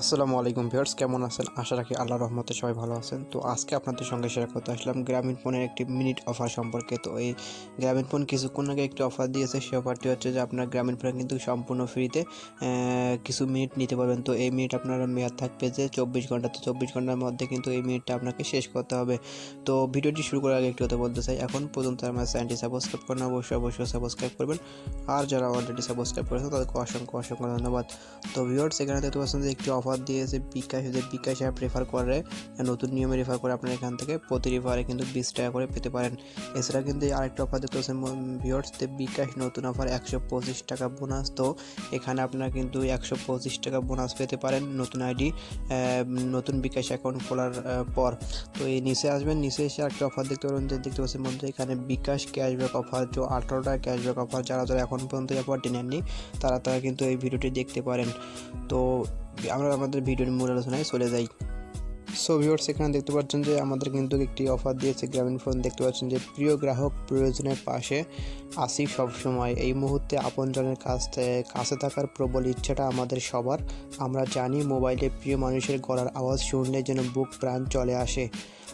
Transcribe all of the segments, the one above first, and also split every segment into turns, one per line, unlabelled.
আসসালামু আলাইকুম ভিউয়ার্স, কেমন আছেন? আশা রাখি আল্লাহ রহমতে সবাই ভালো আছেন। তো আজকে আপনাদের সঙ্গে শেয়ার করতে আসলাম গ্রামীণ ফোনের একটি মিনিট অফার সম্পর্কে। তো এই গ্রামীণ ফোন কিছুক্ষণ আগে একটি অফার দিয়েছে, সেই অফারটি হচ্ছে যে আপনার গ্রামীণ ফোনে কিন্তু সম্পূর্ণ ফ্রিতে কিছু মিনিট নিতে পারবেন। তো এই মিনিট আপনার মেয়াদ থাকবে যে চব্বিশ ঘণ্টা, তো চব্বিশ ঘণ্টার মধ্যে কিন্তু এই মিনিটটা আপনাকে শেষ করতে হবে। তো ভিডিওটি শুরু করার আগে একটু কথা বলতে চাই। এখন পর্যন্ত আমার চ্যানেলটি সাবস্ক্রাইব করেন, অবশ্যই অবশ্যই সাবস্ক্রাইব করবেন। আর যারা অলরেডি সাবস্ক্রাইব করেছেন, তাদেরকে অসংখ্য অসংখ্য ধন্যবাদ। তো ভিউয়ার্স, এখানে দেখতে পাচ্ছেন যে একটি অফার দিয়েছে বিকাশ, যে বিকাশ অ্যাপ রেফার করে নতুন নিয়মে রেফার করে আপনারা এখান থেকে প্রতি রেফারে কিন্তু বিশ টাকা করে পেতে পারেন। এছাড়া কিন্তু আরেকটা অফার দেখতে পাচ্ছেন ভিউয়ার্স বিকাশ নতুন অফার একশো পঁচিশ টাকা বোনাস তো এখানে আপনারা কিন্তু একশো পঁচিশ টাকা বোনাস পেতে পারেন নতুন আইডি নতুন বিকাশ অ্যাকাউন্ট খোলার পর। তো এই নিচে আসবেন, নিচে এসে একটা অফার দেখতে পারবেন, যে দেখতে পাচ্ছেন বন্ধু এখানে বিকাশ ক্যাশব্যাক অফার যে আঠারো টাকা ক্যাশব্যাক অফার যারা যারা এখন পর্যন্ত অফারটি নেননি, তারা তারা কিন্তু এই ভিডিওটি দেখতে পারেন। তো আমরা আমাদের ভিডিওর মূল আলোচনায় চলে যাই। সো ভিউয়ার্স এখানে দেখতে পাচ্ছেন যে আমাদের কিন্তু একটি অফার দিয়েছে গ্রামীণ ফোন দেখতে পাচ্ছেন যে প্রিয় গ্রাহক প্রয়োজনের পাশে আসি সবসময়। এই মুহূর্তে আপনজনের কাছ কাছে থাকার প্রবল ইচ্ছাটা আমাদের সবার। আমরা জানি মোবাইলে প্রিয় মানুষের গলার আওয়াজ শুনলে যেন বুক প্রাণ চলে আসে।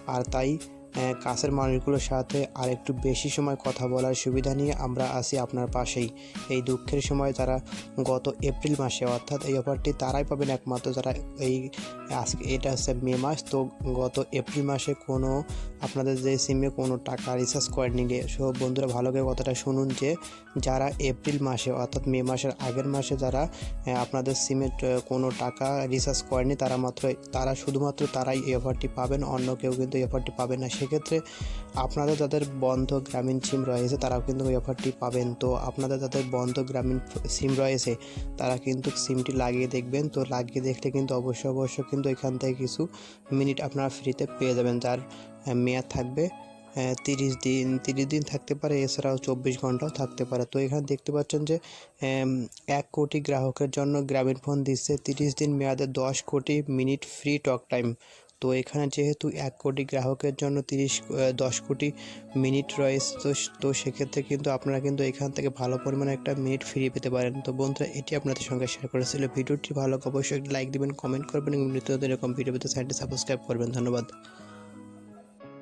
আর তাই কাছের মানুষগুলোর সাথে আর একটু বেশি সময় কথা বলার সুবিধা নিয়ে আমরা আসি আপনার পাশেই। এই দুঃখের সময় তারা গত এপ্রিল মাসে অর্থাৎ এই অফারটি তারাই পাবেন একমাত্র যারা এই আজকে, এটা হচ্ছে মে মাস। তো গত এপ্রিল মাসে কোনো আপনাদের যে সিমে কোনো টাকা রিচার্জ করেনি সব বন্ধুরা ভালো করে কথাটা শুনুন যে যারা এপ্রিল মাসে অর্থাৎ মে মাসের আগের মাসে যারা আপনাদের সিমে কোনো টাকা রিচার্জ করেনি তারা মাত্র তারা শুধুমাত্র তারাই এই অফারটি পাবেন, অন্য কেউ কিন্তু এই অফারটি পাবেন না। সেক্ষেত্রে আপনাদের যাদের বন্ধ গ্রামীণ সিম রয়েছে, তারাও কিন্তু ওই অফারটি পাবেন। তো আপনাদের যাদের বন্ধ গ্রামীণ সিম রয়েছে, তারা কিন্তু সিমটি লাগিয়ে দেখবেন। তো লাগিয়ে দেখলে কিন্তু অবশ্যই অবশ্যই কিন্তু এখান থেকে কিছু মিনিট আপনারা ফ্রিতে পেয়ে যাবেন। যার মেয়াদ থাকবে তিরিশ দিন তিরিশ দিন থাকতে পারে, এছাড়াও চব্বিশ ঘন্টাও থাকতে পারে। তো এখানে দেখতে পাচ্ছেন যে এক কোটি গ্রাহকের জন্য গ্রামীণ ফোন দিচ্ছে। তিরিশ দিন মেয়াদে দশ কোটি মিনিট ফ্রি টক টাইম তো এখানে যেহেতু এক কোটি গ্রাহকের জন্য তিরিশ দশ কোটি মিনিট রয়েছে, তো তো সেক্ষেত্রে কিন্তু আপনারা কিন্তু এখান থেকে ভালো পরিমাণে একটা মিনিট ফিরিয়ে পেতে পারেন। তো বন্ধুরা, এটি আপনাদের সঙ্গে শেয়ার করেছিল ভিডিওটি ভালো অবশ্যই লাইক দেবেন কমেন্ট করবেন এবং নিত্য এরকম ভিডিও পেতে সাইডে সাবস্ক্রাইব করবেন। ধন্যবাদ।